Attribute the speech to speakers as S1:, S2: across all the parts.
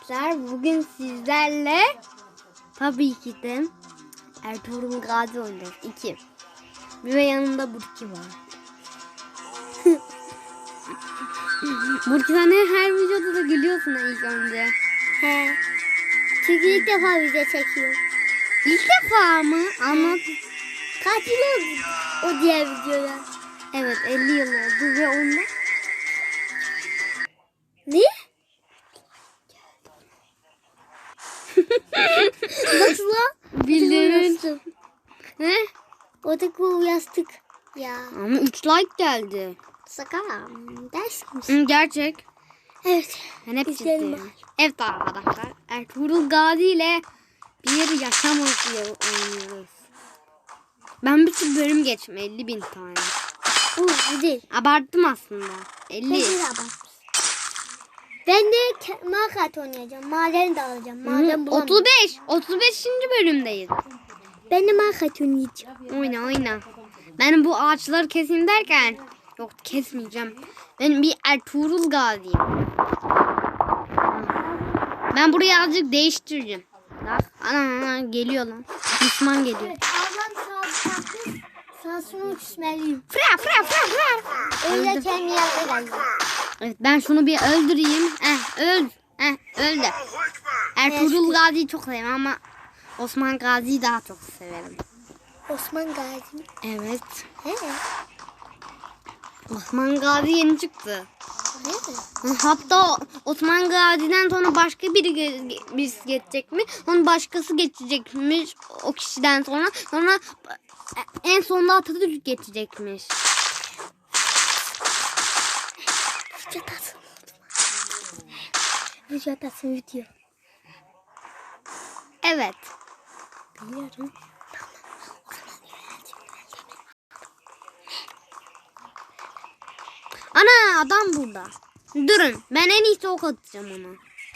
S1: arkadaşlar. Bugün sizlerle tabii ki de Ertuğrul Gazi oynuyoruz. 2. Ve yanında Burki var. Burki sen her videoda da gülüyorsun ilk önce.
S2: He. Çünkü ilk defa video çekiyor.
S1: İlk defa mı? Anlat.
S2: Kaç yıl oldu o diğer videoya?
S1: Evet 50 yıl oldu ve onda
S2: Ne? Nasıl lan?
S1: bildirin. Ne?
S2: O da cool yastık. Ya.
S1: Ama 3 like geldi.
S2: Sakamam. Dersiniz.
S1: Hı, gerçek.
S2: Evet.
S1: Ben hep
S2: bari.
S1: Evet arkadaşlar. Ertuğrul Gazi ile bir yaşam oyunu oynuyoruz. Ben sürü bölüm geçtim. 50 bin tane.
S2: Bu, bu değil.
S1: Abarttım aslında.
S2: Ben
S1: 50.
S2: de abartmış. Ben de markat oynayacağım. Maden de alacağım. Maden bulamam.
S1: 35. 35. bölümdeyiz.
S2: Ben de markat oynayacağım.
S1: Oyna oyna. Ben bu ağaçları keseyim derken yok kesmeyeceğim. Ben bir Ertuğrul Gazi'yim. Ben burayı azıcık değiştireceğim. Bak ana, ana geliyor lan. Düşman geliyor.
S2: Evet, ablam sağ takmış. Sağ sonu küsmeliyim.
S1: Fra fra fra fra.
S2: Öyle kendi yerine geldi.
S1: Evet ben şunu bir öldüreyim. Eh öl. Eh öldü. Ertuğrul Gazi'yi çok severim ama Osman Gazi'yi daha çok severim.
S2: Osman Gazi.
S1: Evet.
S2: He.
S1: Osman Gazi yeni çıktı.
S2: He.
S1: Hatta Osman Gazi'den sonra başka biri ge- birisi geçecek mi? Onun başkası geçecekmiş o kişiden sonra. Sonra en sonunda Atatürk geçecekmiş.
S2: Videodasın video.
S1: Evet.
S2: Biliyorum.
S1: Ana adam burada. Durun ben en iyisi ok atacağım ona.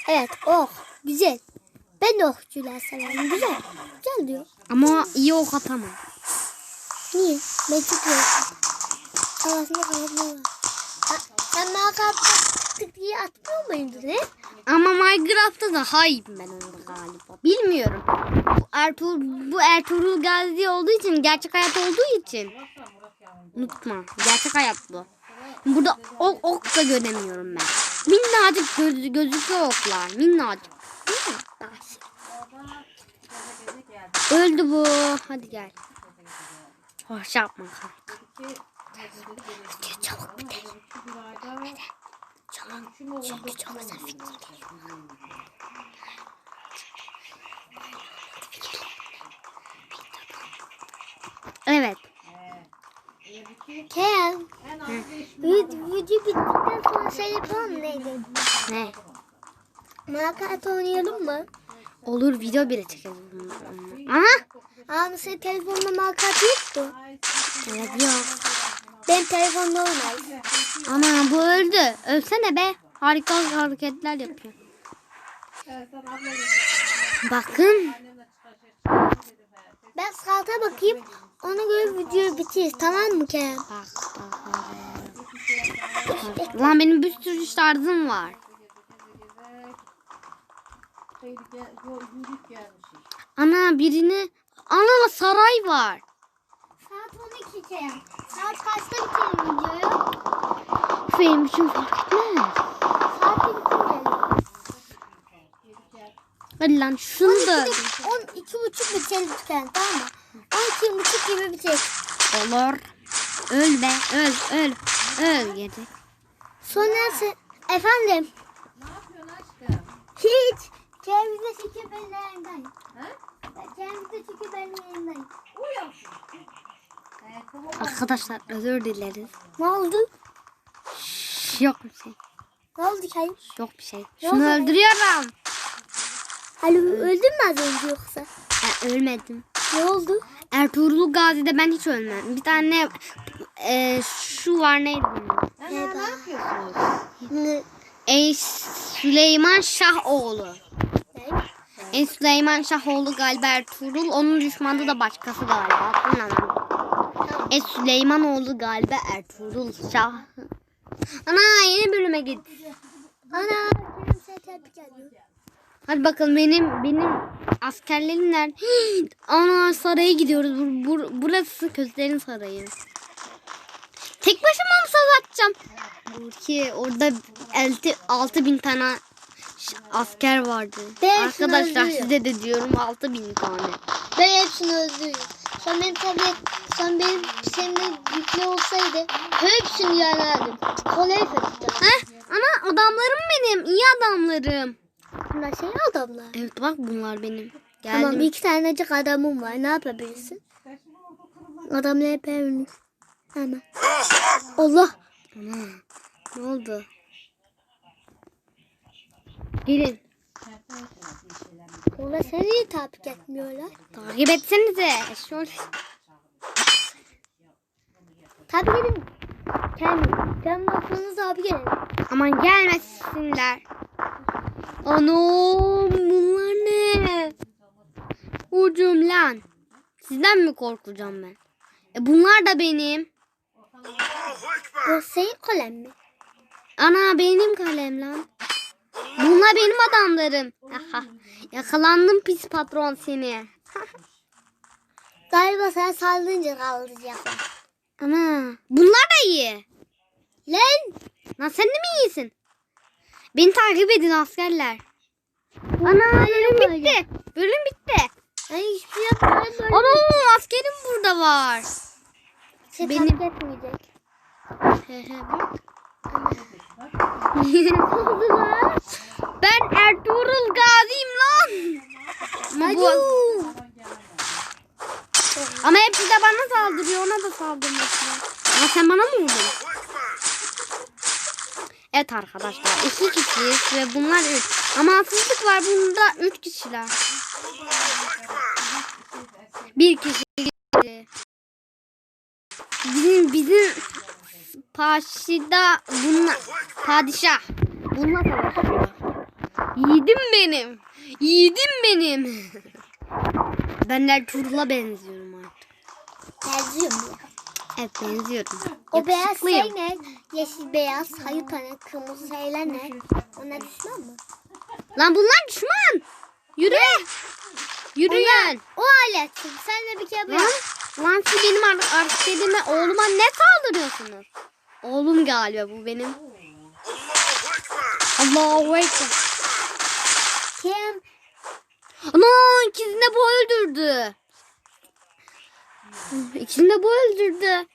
S2: Evet oh güzel. Ben de okçular severim. Güzel. Güzel diyor.
S1: Ama iyi ok atamam.
S2: Niye? Ben iyi Kafasında kafasında var. Sen Minecraft'ta tık diye atmıyor muydun ne?
S1: Ama Minecraft'ta da hayır ben onu galiba. Bilmiyorum. Bu Ertuğrul, bu Ertuğrul Gazi olduğu için, gerçek hayat olduğu için. Unutma. Gerçek hayat bu. Burada ok, ok da göremiyorum ben. Minnacık göz, gözüküyor oklar. Minnacık. Öldü bu. Hadi gel. Hoş yapma kanka.
S2: Çabuk biter. Çabuk. Çünkü çok güzel fikir.
S1: Evet.
S2: Ken. Video, bittikten sonra şey yapalım neydi?
S1: Ne?
S2: Minecraft oynayalım mı?
S1: Olur video bile çekelim. Aha.
S2: Ama senin telefonda Minecraft yoktu.
S1: Evet yok.
S2: Ben telefonda oynayayım.
S1: Ana bu öldü. Ölsene be. Harika hareketler yapıyor. Bakın.
S2: Ben saate bakayım. Ona göre video bitir. Tamam mı Ken?
S1: Bak bak. bak. Lan benim bir sürü şarjım var. Ana birini... Ana saray var.
S2: Saat 12 Ken. Saat kaçta bitirir videoyu?
S1: Benim için fark etmez.
S2: Saat 12
S1: Hadi lan şunu da
S2: 12 buçuk bitirir Ken tamam mı? 12 buçuk gibi bitirir.
S1: olur. Öl be öl öl. Öl gece.
S2: Sonra se- efendim. Hiç. Cevizde şeker ben yayındayım. Cevizde şeker ben yayındayım.
S1: Arkadaşlar özür dileriz.
S2: Ne oldu?
S1: Yok bir şey.
S2: Ne oldu ki?
S1: Yok bir şey.
S2: Ne
S1: Şunu
S2: oldu?
S1: öldürüyorum.
S2: Alo öldün mü az önce yoksa?
S1: Ben ölmedim.
S2: Ne oldu?
S1: Ertuğrul Gazi'de ben hiç ölmem. Bir tane e, şu var neydi?
S2: Merhaba. Ne?
S1: Ey Süleyman Şahoğlu.
S2: Ne?
S1: Ey Süleyman Şahoğlu galiba Ertuğrul. Onun düşmanı da başkası galiba. Hatırlamıyorum. Ey Süleymanoğlu galiba Ertuğrul Şah. Ana yeni bölüme git.
S2: Ana benim sen tepki geliyor.
S1: Hadi bakalım benim benim askerlerim nerede? Ana saraya gidiyoruz. Bur, bur- burası közlerin sarayı. Tek başıma mı savaşacağım? Burki orada 6000 bin tane asker vardı.
S2: Ben
S1: Arkadaşlar
S2: öldürüyorum.
S1: size de diyorum 6000 tane.
S2: Ben hepsini öldürürüm. Sen benim tablet, sen benim seninle yüklü olsaydı hepsini yanardım. Kolay fethettim.
S1: Heh, ana adamlarım benim. iyi adamlarım.
S2: Bunlar şey adamlar.
S1: Evet bak bunlar benim. Geldim.
S2: Tamam iki tanecik adamım var. Ne yapabilirsin? Adamla hep evlenir. Hemen. Allah.
S1: Ana, ne oldu? Gelin.
S2: Onlar seni takip etmiyorlar?
S1: Takip etsenize. Şöyle.
S2: Tabi gelin. Kendi. Kendi baksanız abi gelin.
S1: Aman gelmesinler. Anam bunlar ne? Ucum lan. Sizden mi korkacağım ben? E bunlar da benim.
S2: Bu senin kalem mi?
S1: Ana benim kalem lan. Bunlar benim adamlarım. Aha, Yakalandım pis patron seni.
S2: Galiba sen saldırınca kaldıracaklar.
S1: Ana bunlar da iyi.
S2: Lan!
S1: Lan sen de mi iyisin? Beni takip edin askerler. Ana bölüm bitti. Bölüm bitti.
S2: Ben hiçbir şey yapmadım.
S1: Ana askerim burada var.
S2: şey
S1: benim-
S2: takip etmeyecek.
S1: He he bak. ben Ertuğrul Gazi'yim lan. Ama, bu. Ama hepsi de bana saldırıyor. Ona da saldırmasın. Ama sen bana mı vurdun? Evet arkadaşlar iki kişiyiz ve bunlar üç. Ama haksızlık var bunda üç kişiler. Bir kişi. Bizim bizim paşida bununla padişah bununla savaşıyor. Yiğidim benim. Yiğidim benim. ben Ertuğrul'a benziyorum artık.
S2: Benziyorum ya.
S1: Evet benziyorum.
S2: O beyaz şey ne? Yeşil beyaz, hayır tane, kırmızı şeyler ne? Onlar düşman mı?
S1: Lan bunlar düşman. Yürü. Yürüyün.
S2: O alet. Sen de bir kere
S1: Lan, lan siz benim ar- askerime oğluma ne saldırıyorsunuz? Oğlum galiba bu benim. Allahu Ekber.
S2: Kim?
S1: Ana ikisini bu öldürdü. İkisini de bu öldürdü.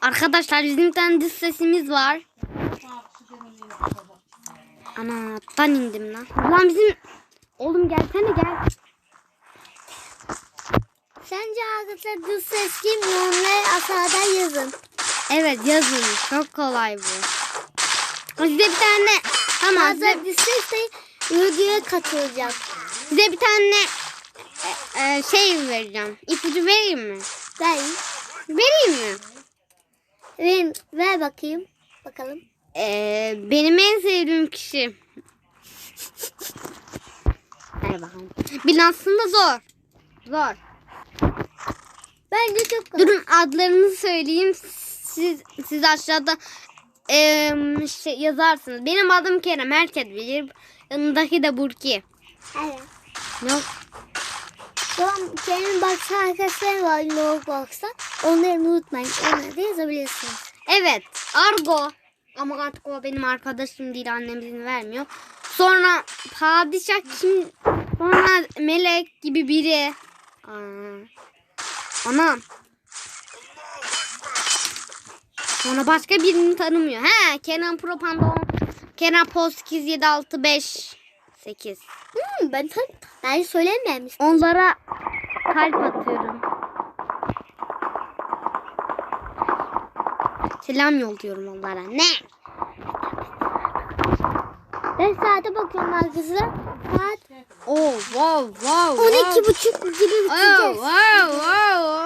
S1: Arkadaşlar bizim tane sesimiz var. Ana tan indim lan. Lan bizim oğlum gelsene gel.
S2: Sence arkadaşlar bu ses kim? Yorumlara aşağıda yazın.
S1: Evet yazın. Çok kolay bu. Size bir tane tamam size,
S2: bir videoya katılacak.
S1: size bir tane e, e, şey vereceğim. İpucu vereyim mi?
S2: Ben.
S1: Vereyim mi?
S2: Ver, ver bakayım. Bakalım.
S1: Ee, benim en sevdiğim kişi. Hadi bakalım. Bil aslında zor. Zor.
S2: Bence çok kolay.
S1: Durun adlarını söyleyeyim. Siz siz aşağıda em, şey yazarsınız. Benim adım Kerem. Herkes bilir. Yanındaki de Burki.
S2: Evet.
S1: Yok.
S2: Tamam, senin baksa arkadaşlar var Logbox'ta. Onları unutmayın. Onları da yazabilirsiniz.
S1: Evet. Argo. Ama artık o benim arkadaşım değil. Annem izin vermiyor. Sonra padişah kim? Sonra melek gibi biri. Aa. Anam. Sonra başka birini tanımıyor. He, Kenan Pro Panda on- Kenan Post 27658 8.
S2: Hmm, ben tan ben söylememiştim.
S1: Onlara kalp atıyorum. Selam yolluyorum onlara. Ne?
S2: Ben saate bakıyorum arkadaşlar. Saat
S1: Oh, wow, wow.
S2: 12 buçuk gibi
S1: Oh,
S2: bitireceğiz.
S1: wow, wow, wow.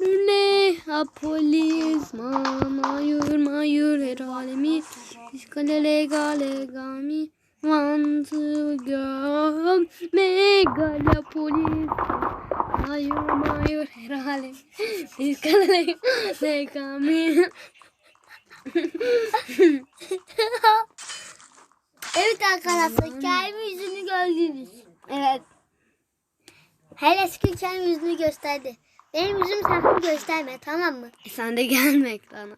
S1: Ne apolis man ayır mayır her alemi İskale legale gami Once Mantı gam megalopolis Mayur mayur her alemi İskale legale gami
S2: evet arkadaşlar hikayemin yüzünü gördünüz.
S1: Evet.
S2: Her eski hikayemin yüzünü gösterdi. Benim yüzüm sakın gösterme tamam mı?
S1: sen de gelme ekrana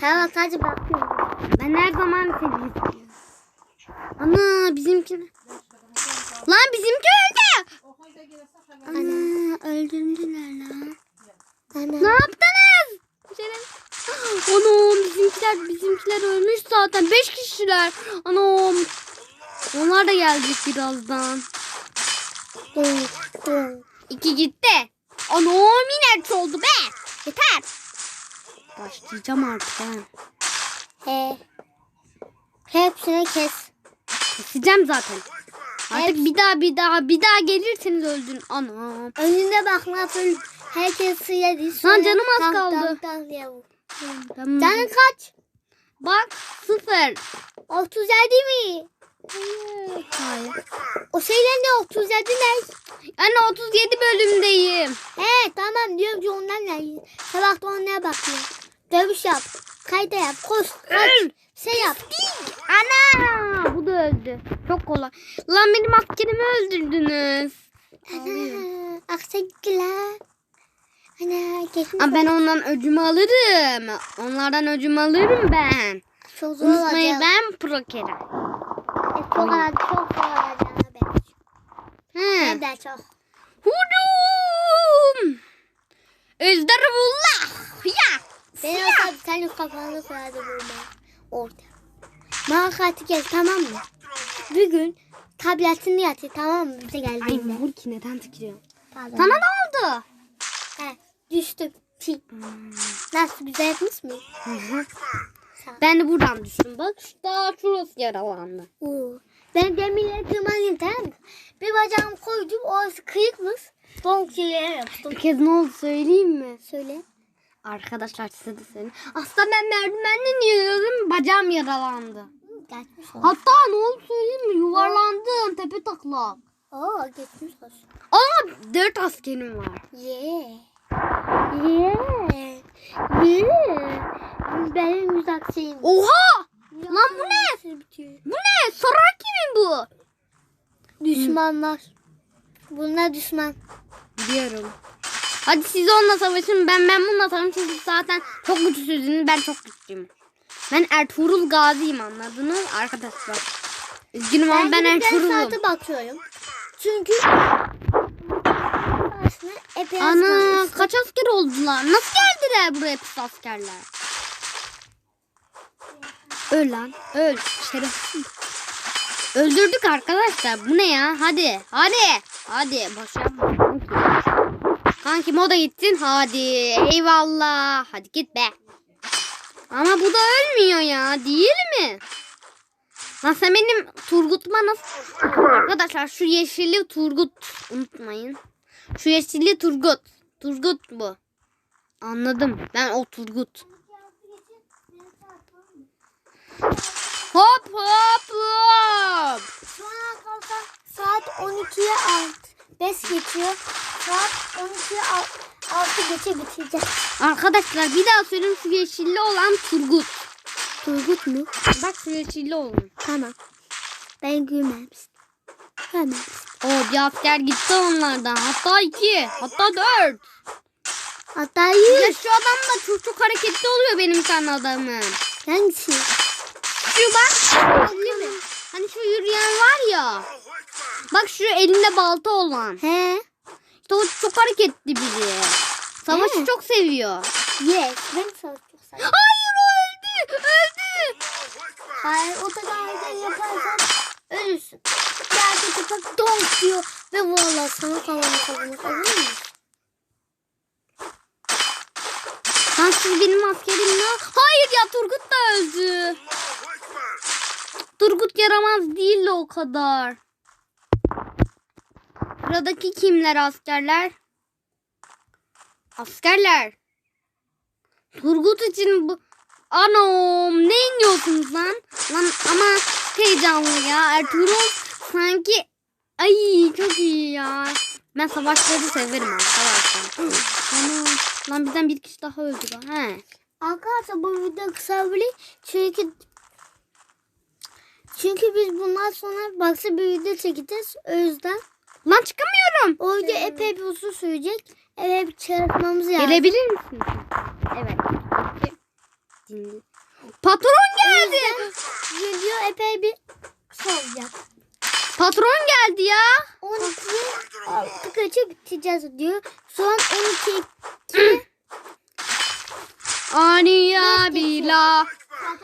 S2: Tamam sadece bakıyorum.
S1: Ben her zaman seni izliyorum. Ana bizimki. Lan bizimki öldü. Ana öldürdüler lan. Ne
S2: Ana.
S1: yaptınız? Anam bizimkiler bizimkiler ölmüş zaten. Beş kişiler. Anam. Onlar da gelecek birazdan. İki gitti. Anam yine oldu be. Yeter. Başlayacağım artık ben.
S2: He. Hepsini kes.
S1: Keseceğim zaten. Artık bir daha bir daha bir daha gelirseniz öldün. Anam.
S2: Önüne bak nasıl herkes yedi.
S1: Lan canım az
S2: Tak,
S1: kaldı.
S2: tak. Canın kaç?
S1: Bak sıfır.
S2: 37 mi?
S1: Hayır.
S2: O şeyler ne 37 ne?
S1: Anne 37 bölümdeyim.
S2: He tamam diyorum ki ondan ne? Sabah da onlara bakıyorum. Dövüş yap. Kayda yap. Koş. Kaç. Şey yap.
S1: Ana bu da öldü. Çok kolay. Lan benim askerimi öldürdünüz.
S2: Ana. Aksa gittiler. Ana geçmiş.
S1: Ama ben ondan öcümü alırım. Onlardan öcümü alırım ben.
S2: Çok zor
S1: Unutmayın
S2: olacak.
S1: ben pro kere.
S2: E, Çok zor olacak. Ben.
S1: He.
S2: De çok.
S1: Hudum. Ezderullah. Ya.
S2: Ben olsam senin kafanı koyardı burada. Orada. Mağakatı gel tamam mı? Bir gün tabletini yatır tamam mı bize
S1: Ay
S2: geldiğinde.
S1: Burki neden tıkırıyor?
S2: Pardon.
S1: Sana ne oldu?
S2: He, düştüm. Çi. Nasıl güzel yapmış mı?
S1: Hı hı. Ben de buradan düştüm. Bak daha şurası yaralandı.
S2: Oo. Ben tamam mı? Bir bacağımı koydum orası kıyıkmış. Donk şeylere yaptım.
S1: Bir kez ne oldu söyleyeyim mi?
S2: Söyle.
S1: Arkadaşlar size de söyleyeyim. Aslında ben merdivenden yürüyordum. Bacağım yaralandı.
S2: Geçmiş olsun.
S1: Hatta ne oldu söyleyeyim mi? Yuvarlandım tepe taklak.
S2: Oo geçmiş olsun.
S1: Ama dört askerim var.
S2: Yeah. Yeah. Yeah. Benim uzak şeyim.
S1: Oha! Lan bu ne?
S2: Bitiyor.
S1: Bu ne? Saraki mi bu?
S2: Düşmanlar. Bunlar düşman.
S1: Biliyorum. Hadi siz onunla savaşın. Ben ben bununla savaşın. Çünkü zaten çok güçsüzsünüz. Ben çok güçlüyüm. Ben Ertuğrul Gazi'yim anladınız arkadaşlar. Üzgünüm ama ben
S2: bir
S1: Ertuğrul'um.
S2: saate bakıyorum. Çünkü
S1: Ana kaç asker oldular? Nasıl geldiler buraya pis askerler? Öl lan öl şerefsiz. Öldürdük arkadaşlar. Bu ne ya? Hadi hadi. Hadi boş yapma. Kanki. Moda gitsin. Hadi eyvallah. Hadi git be. Ama bu da ölmüyor ya. Değil mi? Lan sen benim Turgut'uma nasıl... Arkadaşlar şu yeşilli Turgut unutmayın. Şu yeşilli Turgut. Turgut bu. Anladım. Ben o Turgut. Hop hop hop.
S2: Şu an kalsa saat 12'ye alt. 5 geçiyor. Saat 12'ye alt, 6 geçe bitecek.
S1: Arkadaşlar bir daha söyleyeyim şu yeşilli olan Turgut.
S2: Turgut mu?
S1: Bak şu yeşilli olan.
S2: Tamam. Ben gülmemiştim. Gülmemiştim.
S1: O bir asker gitti onlardan. Hatta iki. Hatta dört.
S2: Hatta
S1: Ya
S2: yüz.
S1: şu adam da çok çok hareketli oluyor benim tane adamım.
S2: Hangisi?
S1: Şu bak. Hani şu yürüyen var ya. Bak şu elinde balta olan.
S2: He.
S1: İşte o çok hareketli biri. Savaşı
S2: He.
S1: çok seviyor.
S2: Yes. Ben savaş çok seviyorum.
S1: Hayır o öldü. Öldü.
S2: Hayır o da gayet yaparsan ölürsün. Belki köpek donk diyor. Ve valla sana kalanı kalanı olur mu?
S1: Lan siz benim askerim ne? Hayır ya Turgut da öldü. Turgut yaramaz değil o kadar. Buradaki kimler askerler? Askerler. Turgut için bu... Anam ne iniyorsunuz lan? Lan ama heyecanlı ya. Ertuğrul sanki... Ay çok iyi ya. Ben savaşları severim arkadaşlar. Ana, lan bizden bir kişi daha öldü. lan. He.
S2: Arkadaşlar bu video kısa bile çünkü çünkü biz bundan sonra baksa bir video çekeceğiz. O yüzden
S1: Lan çıkamıyorum.
S2: o video epey bir uzun sürecek. Epey bir çalışmamız lazım.
S1: Gelebilir misin? Evet. Dinle. Patron geldi.
S2: Video epey bir olacak.
S1: Patron geldi ya.
S2: 12'ye 6 kaça biteceğiz diyor. An 12
S1: Aniya bila.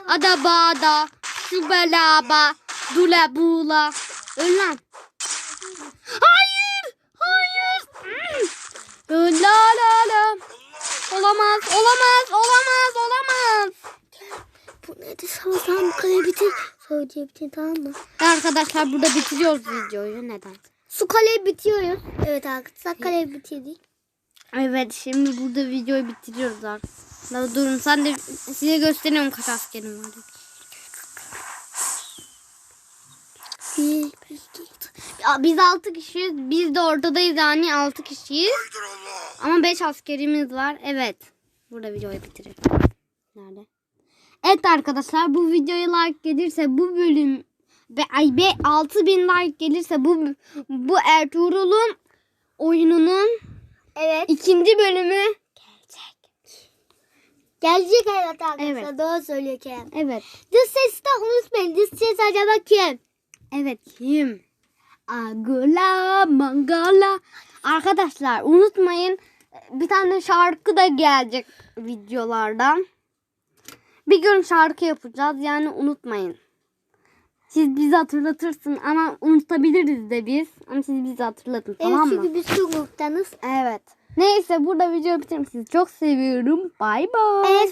S1: Ada bada. Şu belaba. Dula bula. Öl lan. Hayır. Hayır. La la la. Olamaz. Olamaz. Olamaz. Olamaz.
S2: Bu nedir? Sabahtan bu kadar bitir. Diye bitir tamam mı?
S1: Arkadaşlar burada bitiriyoruz videoyu. Neden?
S2: Su kaleyi bitiyoruz. Evet arkadaşlar kaleyi bitirdik.
S1: Evet şimdi burada videoyu bitiriyoruz artık. Durun sen de size gösteriyorum kaç askerim var.
S2: Bir, bir, iki,
S1: Ya biz 6 kişiyiz. Biz de ortadayız yani 6 kişiyiz. Ama 5 askerimiz var. Evet. Burada videoyu bitirelim. Nerede? Evet arkadaşlar bu videoya like gelirse bu bölüm ve ay be 6000 like gelirse bu bu Ertuğrul'un oyununun
S2: Evet.
S1: ikinci bölümü
S2: Gelecek evet arkadaşlar.
S1: Evet.
S2: Doğru söylüyor Kerem.
S1: evet
S2: Dış sesi de unutmayın. Dış ses acaba kim?
S1: Evet kim? Agula mangala. Arkadaşlar unutmayın bir tane şarkı da gelecek videolardan. Bir gün şarkı yapacağız yani unutmayın. Siz bizi hatırlatırsın ama unutabiliriz de biz. Ama siz bizi hatırlatın tamam
S2: evet,
S1: mı?
S2: çünkü biz çok gruptanız.
S1: Evet. Neyse burada video bitirim. Sizi çok seviyorum. Bay bay.
S2: Evet